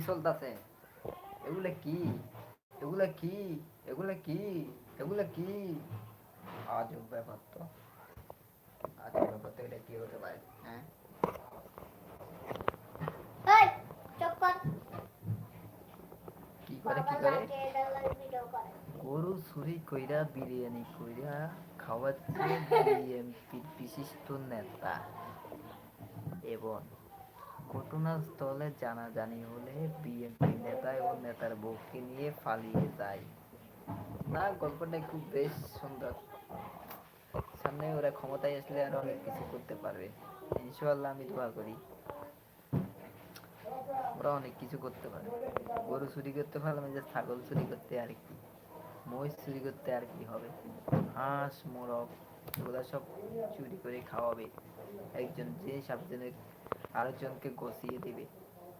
কি চলতেছে? এগুলা কি? এগুলা কি? এগুলা কি? এগুলা কি? আজব ব্যাপার তো। আজব ব্যাপার তো এটা কি হতে পারে? হ্যাঁ? কর কি করে? কি গরু চুরি কইরা বিরিয়ানি কইরা খাওয়াচ্ছে বিএনপির বিশিষ্ট নেতা। এবং ঘটনাস্থলে জানাজানি হলে বিএনপি নেতা এবং নেতার বউকে নিয়ে পালিয়ে যায়। না, গল্পটা খুব বেশ সুন্দর। সামনে ওরা ক্ষমতায় আসলে আরও অনেক কিছু করতে পারবে। ইনশাআল্লাহ আমি দোয়া করি। ওরা অনেক কিছু করতে পারে। গরু চুরি করতে পারলাম যে ছাগল চুরি করতে আর কি। মহিষ চুরি করতে আর কি হবে? হাঁস, মোরগ, এগুলা সব চুরি করে খাওয়াবে। একজন যে সাবজনের আরেকজনকে গছিয়ে দিবে।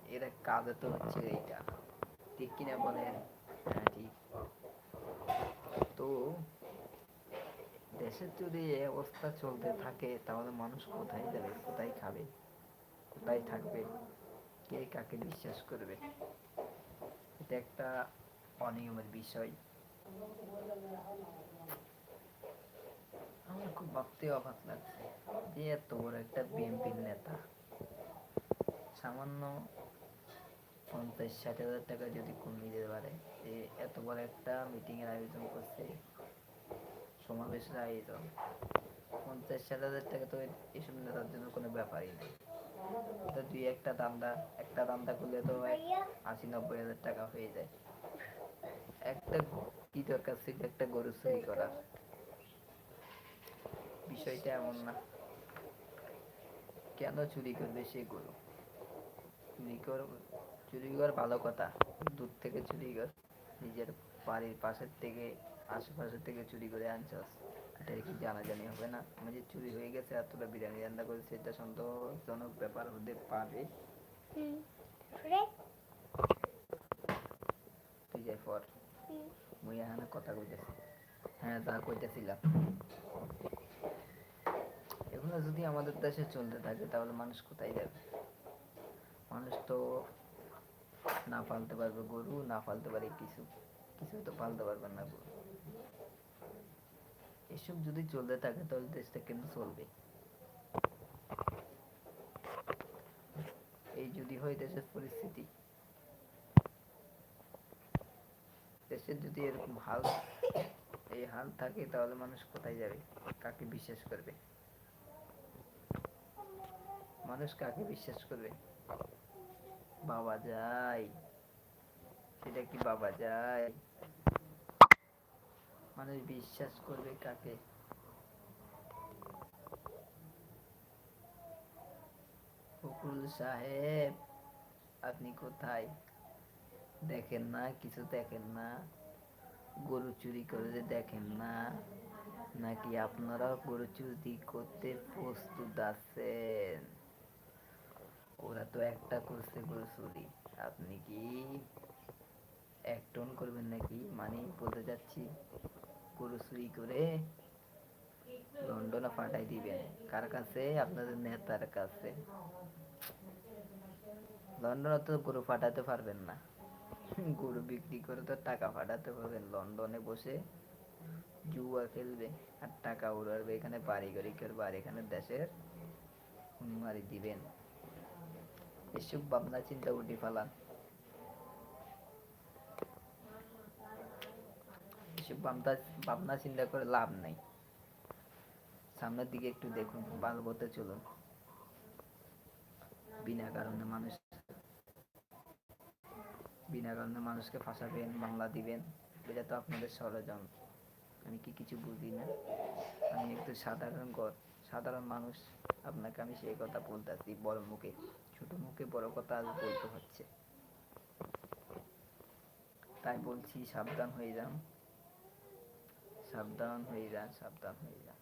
এরা কাজে তো হচ্ছে এইটা। ঠিক কিনা বলেন? হ্যাঁ ঠিক। তো দেশের যদি এই অবস্থা চলতে থাকে, তাহলে মানুষ কোথায় যাবে? কোথায় খাবে? কোথায় থাকবে? কে কাকে বিশ্বাস করবে? এটা একটা অনিয়মের বিষয়। আমার খুব ভাবতে অবাক লাগছে যে এত বড় একটা বিএনপির নেতা। সামান্য পঞ্চাশ, ষাট হাজার টাকা যদি কমিয়ে দিতে পারে যে এত বড় একটা মিটিং এর আয়োজন করছে, সমাবেশের আয়োজন, পঞ্চাশ, ষাট হাজার টাকা তো এসব নেতার জন্য কোনো ব্যাপারই নেই। তো দুই একটা দান্দা একটা দান্দা করলে তো আশি, নব্বই হাজার টাকা হয়ে যায়। একটা কি দরকার ছিল? একটা গরু চুরি করার। বিষয়টা এমন না। কেন চুরি করবে সে গরু? চুরি কর চুরি কর ভালো কথা। দূর থেকে চুরি কর নিজের বাড়ির পাশের থেকে আশেপাশের থেকে চুরি করে আনছস। এটা কি জানাজানি হবে না? আমি যে চুরি হয়ে গেছে এতটা বিরিয়ানি রান্না করেছে এটা সন্দেহজনক ব্যাপার হতে পারে। তুই যাই পর। মুই এখানে কথা কইতেছি। হ্যাঁ যা কইতেছিলাম। এগুলো যদি আমাদের দেশে চলতে থাকে তাহলে মানুষ কোথায় যাবে? মানুষ তো না পালতে পারবে গরু, না পালতে পারে কিছু কিছু তো পালতে পারবে না গরু। এসব যদি চলতে থাকে তাহলে দেশটা কেন চলবে। এই যদি হয় দেশের পরিস্থিতি। দেশের যদি এরকম হাল, এই হাল থাকে তাহলে মানুষ কোথায় যাবে? কাকে বিশ্বাস করবে? মানুষ কাকে বিশ্বাস করবে? বাবা যায়। সেটা কি বাবা যায়? মানুষ বিশ্বাস করবে কাকে? ফখরুল সাহেব, আপনি কোথায়? দেখেন না, কিছু দেখেন না। গরু চুরি করে দেখেন না। নাকি আপনারা গরু চুরি করতে প্রস্তুত আছেন? ওরা তো একটা করছে গরু চুরি আপনি কি এক টন করবেন নাকি? মানে বলতে যাচ্ছি গরু চুরি করে লন্ডনে পাঠাই দিবেন। কার কাছে? আপনাদের নেতার কাছে। লন্ডনে তো গরু পাঠাতে পারবেন না। গরু বিক্রি করে তো টাকা পাঠাতে পারবেন। লন্ডনে বসে জুয়া খেলবে আর টাকা উড়াবে। এখানে বাড়ি গাড়ি করবে আর এখানে দেশের হুনমারি দিবেন। এসব ভাবনা চিন্তা উঠে ফেলান ভাবনা চিন্তা করে লাভ নাই। সামনের দিকে একটু দেখুন, ভালো চলুন। বিনা কারণে মানুষ বিনা কারণে মানুষকে ফাঁসাবেন বাংলা দিবেন। এটা তো আপনাদের ষড়যন্ত্র। আমি কি কিছু বুঝি না? আমি একটু সাধারণ সাধারণ মানুষ। আপনাকে আমি সেই কথা বলতে বলতেছি বড় মুখে। ছোট মুখে বড় কথা আজ বলতে হচ্ছে। তাই বলছি সাবধান হয়ে যান। সাবধান হয়ে যান, সাবধান হয়ে যান।